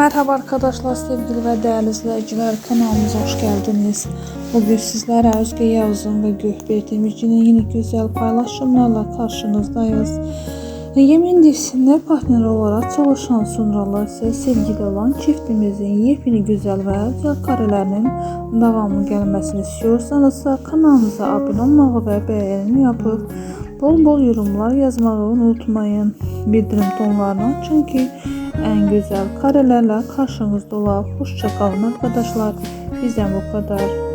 Merhaba arkadaşlar, sevgili ve değerli izleyiciler kanalımıza hoş geldiniz. Bugün sizlere Özge Yavuz'un ve Gökbey Demirci'nin yine güzel paylaşımlarla karşınızdayız. Yemin dizisinde partner olarak çalışan Sunralar ise sevgili olan çiftimizin yepyeni güzel ve özel karelerinin devamı gelmesini istiyorsanız kanalımıza abone olmayı ve beğeni yapıp bol bol yorumlar yazmayı unutmayın. Bildirim tonlarını açın ki en güzel karelerle karşınızda olaq. Hoşça kalın arkadaşlar. Bizden bu kadar.